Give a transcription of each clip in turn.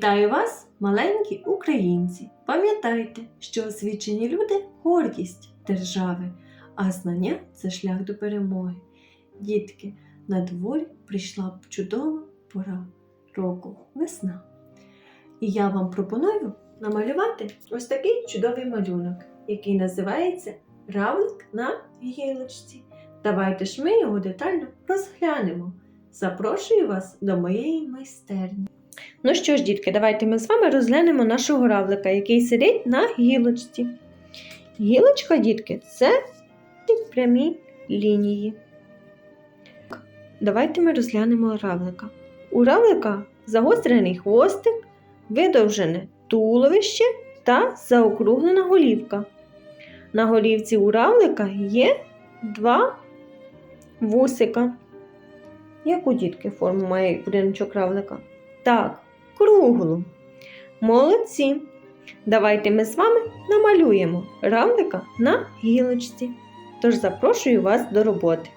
Вітаю вас, маленькі українці! Пам'ятайте, що освічені люди гордість держави, а знання це шлях до перемоги. Дітки, на дворі прийшла чудова пора року весна. І я вам пропоную намалювати ось такий чудовий малюнок, який називається Равлик на гілочці. Давайте ж ми його детально розглянемо. Запрошую вас до моєї майстерні. Ну що ж, дітки, давайте ми з вами розглянемо нашого равлика, який сидить на гілочці. Гілочка, дітки, це прямі лінії. Давайте ми розглянемо равлика. У равлика загострений хвостик, видовжене туловище та заокруглена голівка. На голівці у равлика є два вусика. Яку дітки форму має будиночок равлика? Так, круглу. Молодці. Давайте ми з вами намалюємо равлика на гілочці. Тож запрошую вас до роботи.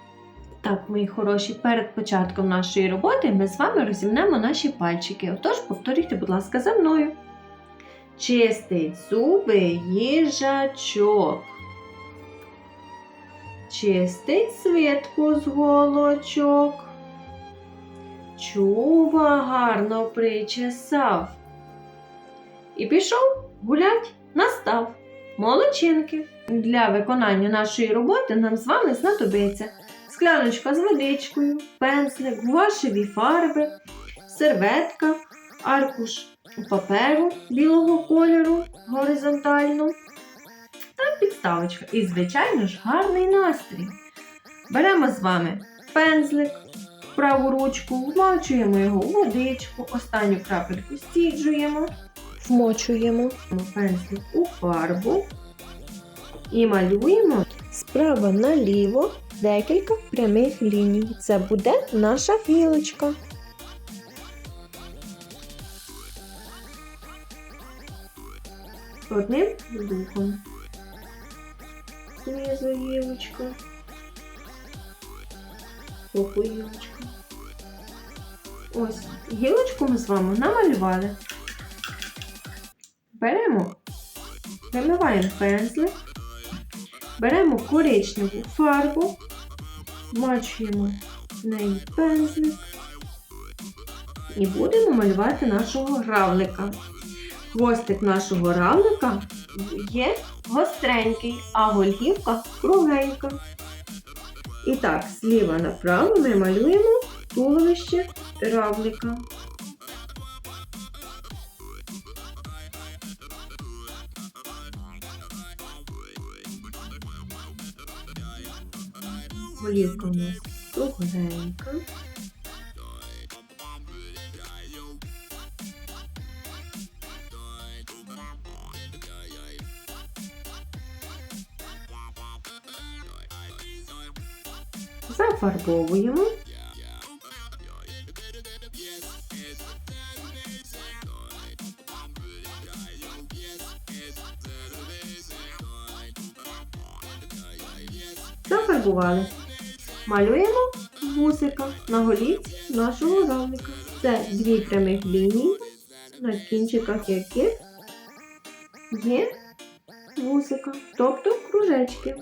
Так, мої хороші, перед початком нашої роботи ми з вами розімнемо наші пальчики. Отож, повторюйте, будь ласка, за мною. Чистить зуби їжачок. Чистить свитку з голочок. Чува гарно причесав. І пішов гулять настав. Молодчинки. Для виконання нашої роботи нам з вами знадобиться скляночка з водичкою, пензлик, гуашеві фарби, серветка, аркуш паперу білого кольору горизонтально та підставочка. І, звичайно ж, гарний настрій. Беремо з вами пензлик, праву ручку, вмочуємо його у водичку, останню крапельку стіджуємо, вмочуємо пензлик у фарбу і малюємо справа наліво декілька прямих ліній. Це буде наша гілочка. Одним духом. Знизу гілочка. Боку гілочка. Ось, гілочку ми з вами намалювали. Беремо, вимиваємо пензлик, беремо коричневу фарбу, мачуємо в неї пензлик і будемо малювати нашого равлика. Хвостик нашого равлика є гостренький, а голівка кругленька. І так, зліва направо ми малюємо туловище равлика. Голівка у нас кругленька. Зафарбовуємо. Зафарбували. Малюємо вусика на голівці нашого равлика. Це дві прямих лінії, на кінчиках яких є вусика, тобто кружечки.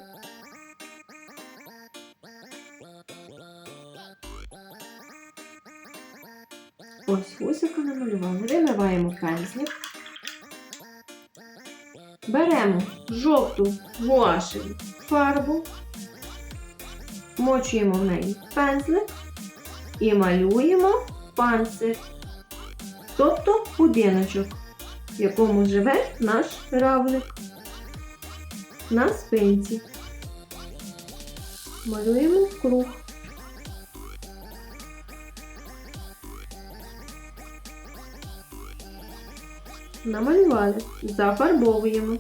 Вусика намалювали. Вимиваємо пензлик. Беремо жовту гуашеву фарбу, мочуємо в неї пензлик і малюємо панцир, тобто будиночок, в якому живе наш равлик на спинці. Малюємо круг. Намалювали, зафарбовуємо.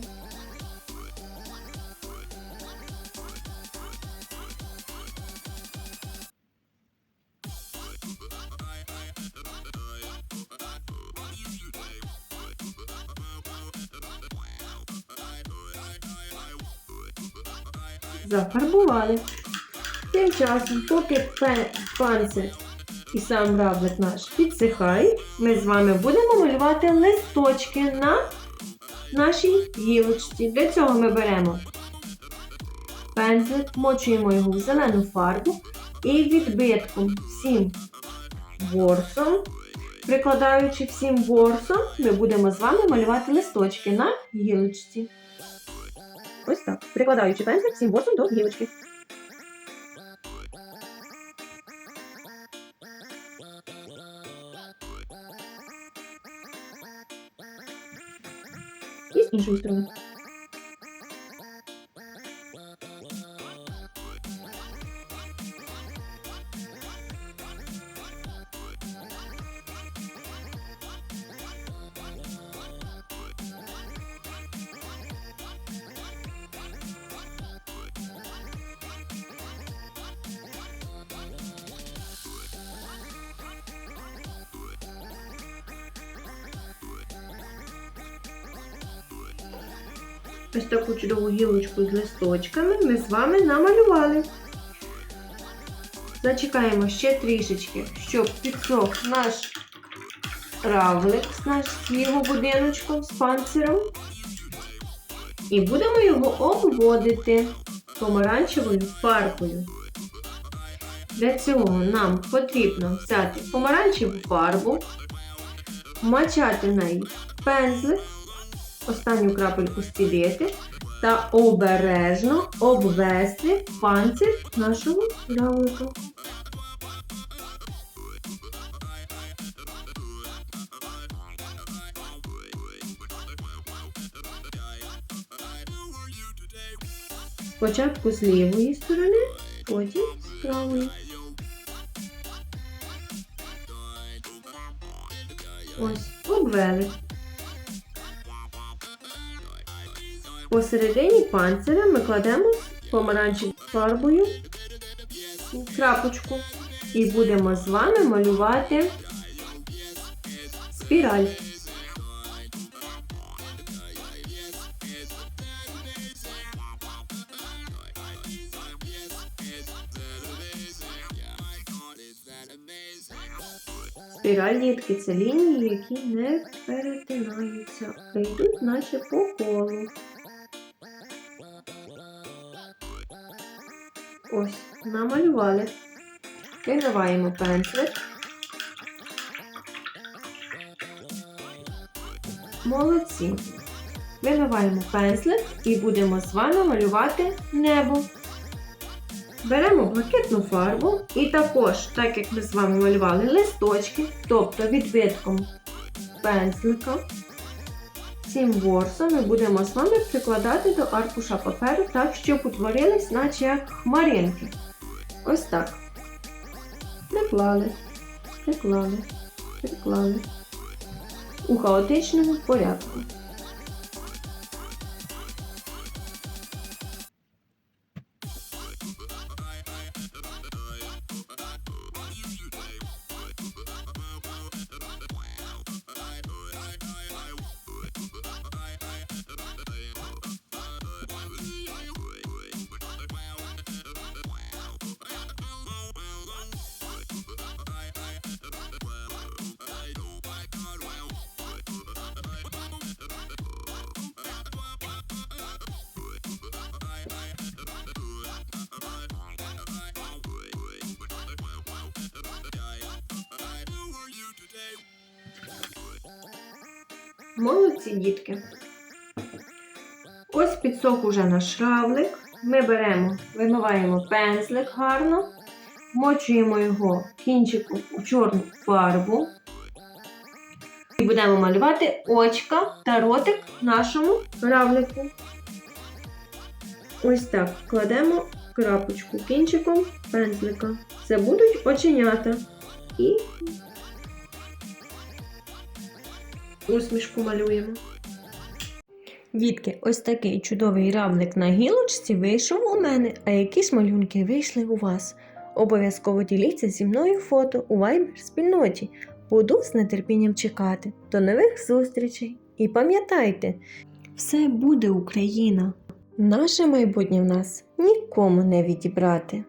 Зафарбували. Тим часом, поки пе- панцир і сам равлик наш підсихає, ми з вами будемо малювати листочки на нашій гілочці. Для цього ми беремо пензлик, мочуємо його в зелену фарбу і відбитком всім ворсом, прикладаючи всім ворсом, ми будемо з вами малювати листочки на гілочці. Ось так, прикладаючи пензлик всім ворсом до гілочки. І з іншої. Ось таку чудову гілочку з листочками ми з вами намалювали. Зачекаємо ще трішечки, щоб підсох наш равлик наш його будиночком, з панциром. І будемо його обводити помаранчевою фарбою. Для цього нам потрібно взяти помаранчеву фарбу, мачати неї пензлик, останню крапельку стілити та обережно обвести панцир нашого равлика. Спочатку з лівої сторони, потім з правої. Ось, обвели. Посередині панциря ми кладемо помаранчевою фарбою крапочку і будемо з вами малювати спіраль. Спіраль, дітки, це лінії, які не перетинаються, а йдуть наче по колу. Ось, намалювали. Вимиваємо пензлик. Молодці. Вимиваємо пензлик і будемо з вами малювати небо. Беремо блакитну фарбу і також, так як ми з вами малювали листочки, тобто відбитком пензлика, цим ворсом ми будемо з вами прикладати до аркуша паперу так, щоб утворились, наче як хмаринки. Ось так. Приклали, приклали, приклали. У хаотичному порядку. Молодці дітки. Ось підсох уже наш равлик. Ми беремо, вимиваємо пензлик гарно, вмочуємо його кінчиком у чорну фарбу. І будемо малювати очка та ротик нашому равлику. Ось так кладемо крапочку кінчиком пензлика. Це будуть оченята. І усмішку малюємо. Дітки, ось такий чудовий равлик на гілочці вийшов у мене, а які ж малюнки вийшли у вас? Обов'язково діліться зі мною фото у Viber спільноті. Буду з нетерпінням чекати. До нових зустрічей! І пам'ятайте, все буде Україна! Наше майбутнє в нас нікому не відібрати.